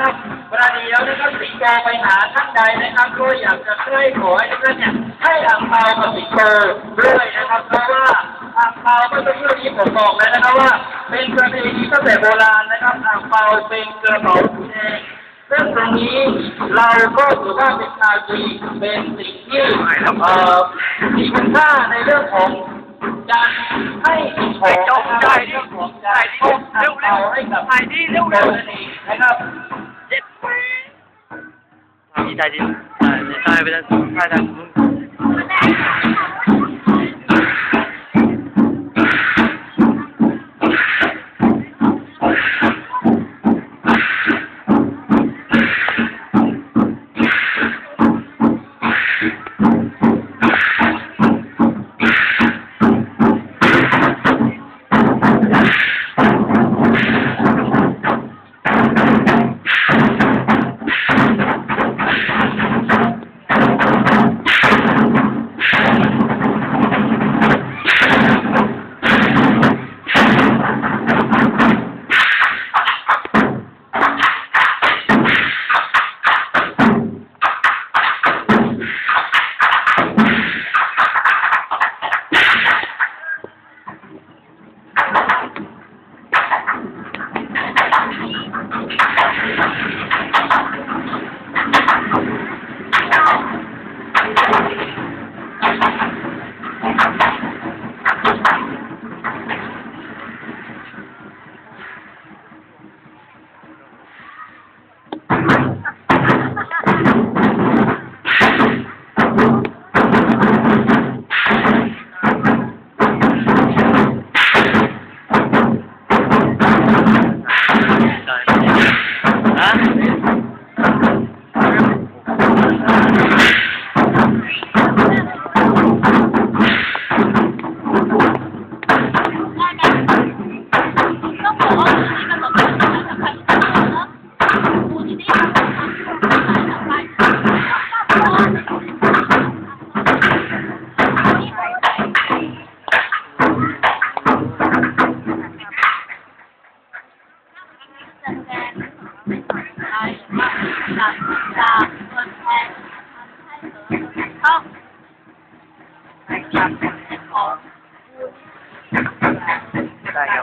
นะครับเวลาเดียวนะครับสิงโตไปหาท่านใดนะครับก็อยากจะใกล้ขอให้ท่านเนี่ยให้อ่างเปากับสิงโตด้วยนะครับเพราะว่าอ่างเปาเมื่อสักครู่นี้ผมบอกแล้วนะครับว่า เป็นประเพณีตั้งแต่โบราณนะครับอ่างเปาเป็นกระเป๋าสีแดงซึ่งตรงนี้เราก็ถือว่าเป็นชาวจีนเป็นสิ่งที่เอ่อมีคุณค่าในเรื่องของการให้ของนะครับในเรื่องของการพบอ่างเปาให้กับถ่ายดีเร็วเร็เร็ววนั่นเองนะครับเจ็ดปี ดีใจจริงใช่ใช่ ของได้ยั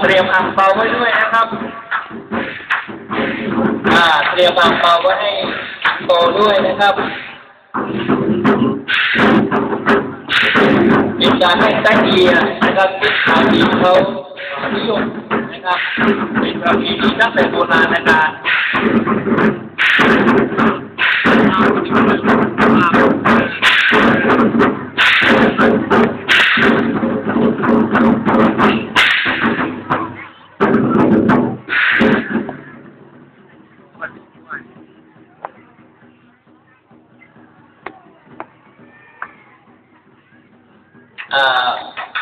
เตรียมอ่างเปาไว้ด้วยนะครับ อ่า เตรียมอ่างเปาไว้ให้โตด้วยนะครับเป็นการให้ตั้งเอียนะครับที่ชาวจีเขานิยมนะครับเป็นประเพณีตั้งแต่โบราณกาล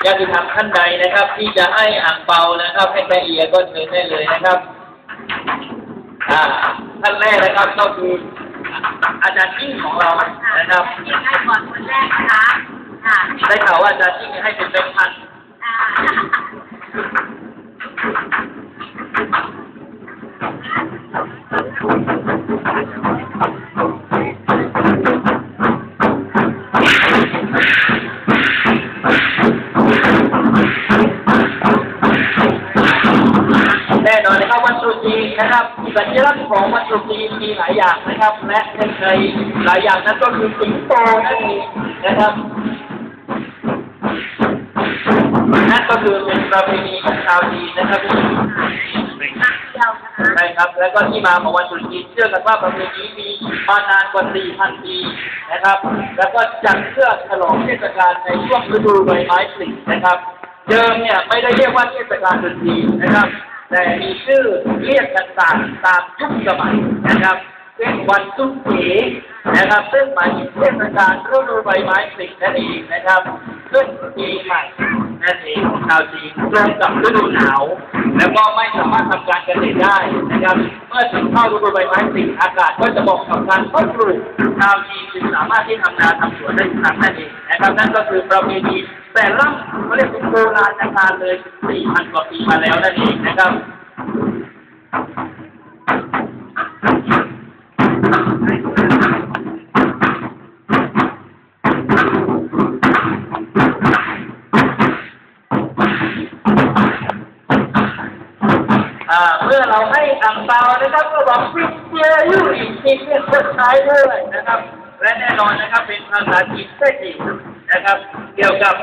ญาติธรรมท่านใดนะครับ ที่จะให้อ่างเปานะครับให้แม่เอียก็เชิญได้เลยนะครับอ่าท่านแรกนะครับก็คืออาจารย์ยิ่งของเรานะครับยังให้ก่อนคนแรกนะคะค่ะได้ข่าวว่าอาจารย์ยิ่งให้เป็นแบงค์พันอ่า มีนะครับสัญลักษณ์ของวันตรุษจีนมีหลายอย่างนะครับ และหนึ่งในหลายอย่างนั้นก็คือสิงโตนั่นเองนะครับนั่นก็คือเป็นประเพณีของชาวจีนนะครับใช่ครับ แล้วก็ที่มาของวันตรุษจีนเชื่อกันว่าประเพณีมีมานานกว่า 4,000 ปีนะครับ แล้วก็จัดเพื่อฉลองเทศกาลในช่วงฤดูใบไม้ผลินะครับ เดิมเนี่ยไม่ได้เรียกว่าเทศกาลตรุษจีนนะครับ แต่มีชื่อเรียกกันตามตามยุคสมัยนะครับเช่นวันตุ้งเก๋นะครับซึ่งหมายถึงเทศกาลฤดูใบไม้ผลินั่นเองนะครับขึ้นปีใหม่นั่นเองของชาวจีนตรงกับฤดูหนาว แล้วก็ไม่สามารถทำการเกษตรได้นะครับเมื่อถึงเข้าฤดูใบไม้ผลิอากาศก็จะเหมาะกับการเพาะปลูกชาวจีนจึงสามารถที่ทำนาทำสวนได้อีกครั้งนั่นเองนะครับนั่นก็คือประเพณี แต่ล่ำเขาเรียกเป็นโบราณกาลเลย4,000กว่าปีมาแล้วนั่นเองนะครับอ่าเมื่อเราให้อังเปานะครับก็บอกฟิเซียยู่อีกทีเพื่อคนใช้ด้วยนะครับ และแน่นอนนะครับเป็นภาษาจีนแท้จริงนะครับ เกี่ยวกับ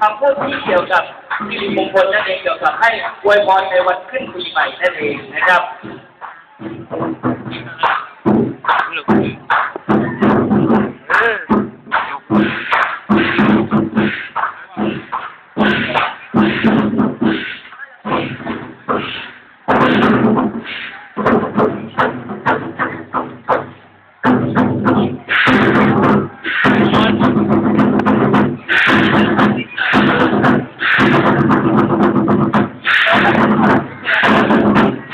คำพูดที่เกี่ยวกับสิริมงคลนั่นเองเกี่ยวกับให้อวยพรในวันขึ้นปีใหม่นั่นเองนะครับ